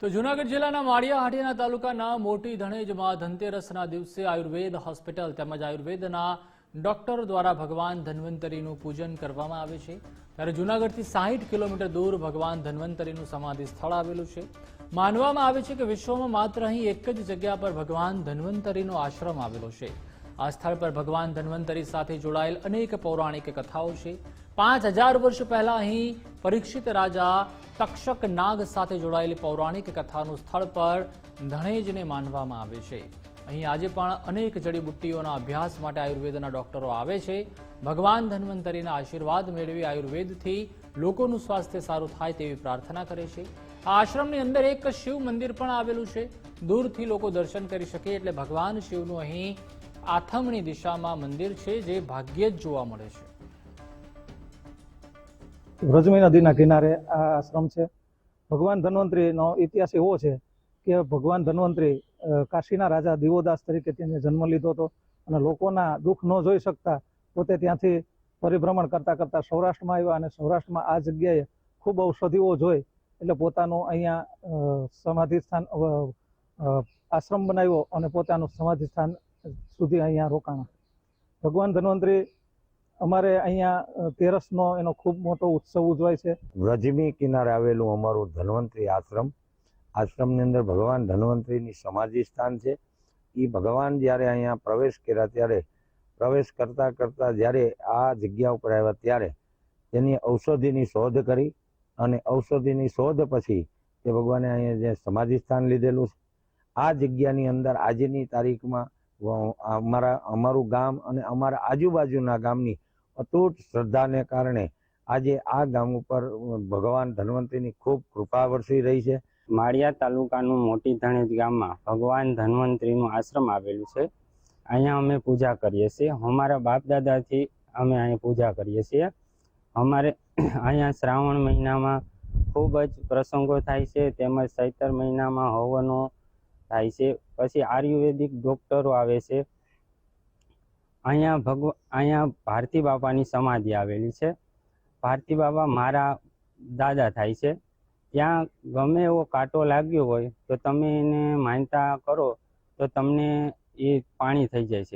તો જૂનાગઢ જિલ્લાના માળિયાહાટીના તાલુકાના મોટી ધણેજમાં ધનતેરસના દિવસે આયુર્વેદ હોસ્પિટલ તેમજ આયુર્વેદના ડોક્ટરો દ્વારા ભગવાન ધન્વંતરીનું પૂજન કરવામાં આવે છે. ત્યારે જૂનાગઢથી સાહીઠ કિલોમીટર દૂર ભગવાન ધન્વંતરીનું સમાધિ સ્થળ આવેલું છે. માનવામાં આવે છે કે વિશ્વમાં માત્ર અહીં એક જ જગ્યા પર ભગવાન ધન્વંતરીનો આશ્રમ આવેલો છે. આ સ્થળ પર ભગવાન ધન્વંતરી સાથે જોડાયેલ અનેક પૌરાણિક કથાઓ છે. પાંચ હજાર વર્ષ પહેલા અહીં પરીક્ષિત રાજા તક્ષક નાગ સાથે જોડાયેલી પૌરાણિક કથાનું સ્થળ પર ધણેજને માનવામાં આવે છે. અહીં આજે પણ અનેક જડીબુટ્ટીઓના અભ્યાસ માટે આયુર્વેદના ડોક્ટરો આવે છે. ભગવાન ધન્વંતરીના આશીર્વાદ મેળવી આયુર્વેદથી લોકોનું સ્વાસ્થ્ય સારું થાય તેવી પ્રાર્થના કરે છે. આ આશ્રમની અંદર એક શિવ મંદિર પણ આવેલું છે. દૂરથી લોકો દર્શન કરી શકે એટલે ભગવાન શિવનું અહીં આથમણી દિશામાં મંદિર છે જે ભાગ્યે જ જોવા મળે છે. વ્રજમી નદીના કિનારે આ આશ્રમ છે. ભગવાન ધન્વંતરીનો ઇતિહાસ એવો છે કે ભગવાન ધન્વંતરી કાશીના રાજા દિવોદાસ તરીકે તેને જન્મ લીધો હતો અને લોકોના દુઃખ ન જોઈ શકતા પોતે ત્યાંથી પરિભ્રમણ કરતા કરતા સૌરાષ્ટ્રમાં આવ્યા અને સૌરાષ્ટ્રમાં આ જગ્યાએ ખૂબ ઔષધિઓ જોઈ એટલે પોતાનું અહીંયા સમાધિ સ્થાન આશ્રમ બનાવ્યો અને પોતાનું સમાધિ સ્થાન સુધી અહીંયા રોકાણા. ભગવાન ધન્વંતરી, અમારે અહીંયા તેરસનો એનો ખૂબ મોટો ઉત્સવ ઉજવાય છે. વ્રજમી કિનારે આવેલું અમારું ધન્વંતરી આશ્રમ, આશ્રમની અંદર ભગવાન ધન્વંતરીની સમાધિ સ્થાન છે. એ ભગવાન જ્યારે અહીંયા પ્રવેશ કર્યા, ત્યારે પ્રવેશ કરતા કરતા જ્યારે આ જગ્યા ઉપર આવ્યા, ત્યારે તેની ઔષધિની શોધ કરી અને ઔષધિની શોધ પછી તે ભગવાને અહીંયા જે સમાધિ સ્થાન લીધેલું છે. આ જગ્યાની અંદર આજની તારીખમાં અમારા, અમારું ગામ અને અમારા આજુબાજુના ગામની અતૂટ શ્રદ્ધાને કારણે આજે આ ગામ ઉપર ભગવાન ધન્વંતરીની ખૂબ કૃપા વરસી રહી છે. માળિયા તાલુકાનું મોટી ધણેજ ગામમાં ભગવાન ધન્વંતરીનું આશ્રમ આવેલું છે. અહીંયા અમે પૂજા કરીએ છીએ. અમારા બાપ દાદાથી અમે અહીંયા પૂજા કરીએ છીએ. અમારે અહીંયા શ્રાવણ મહિનામાં ખૂબ જ પ્રસંગો થાય છે. તેમજ ચૈતર મહિનામાં હવનો થાય છે. પછી આયુર્વેદિક ડોક્ટરો આવે છે. અહીંયા ભગવ, અહીંયા ભારતી બાપાની સમાધિ આવેલી છે. ભારતી બાબા મારા દાદા થાય છે. ત્યાં ગમે એવો કાંટો લાગ્યો હોય તો તમે એને માનતા કરો તો તમને એ પાણી થઈ જાય છે.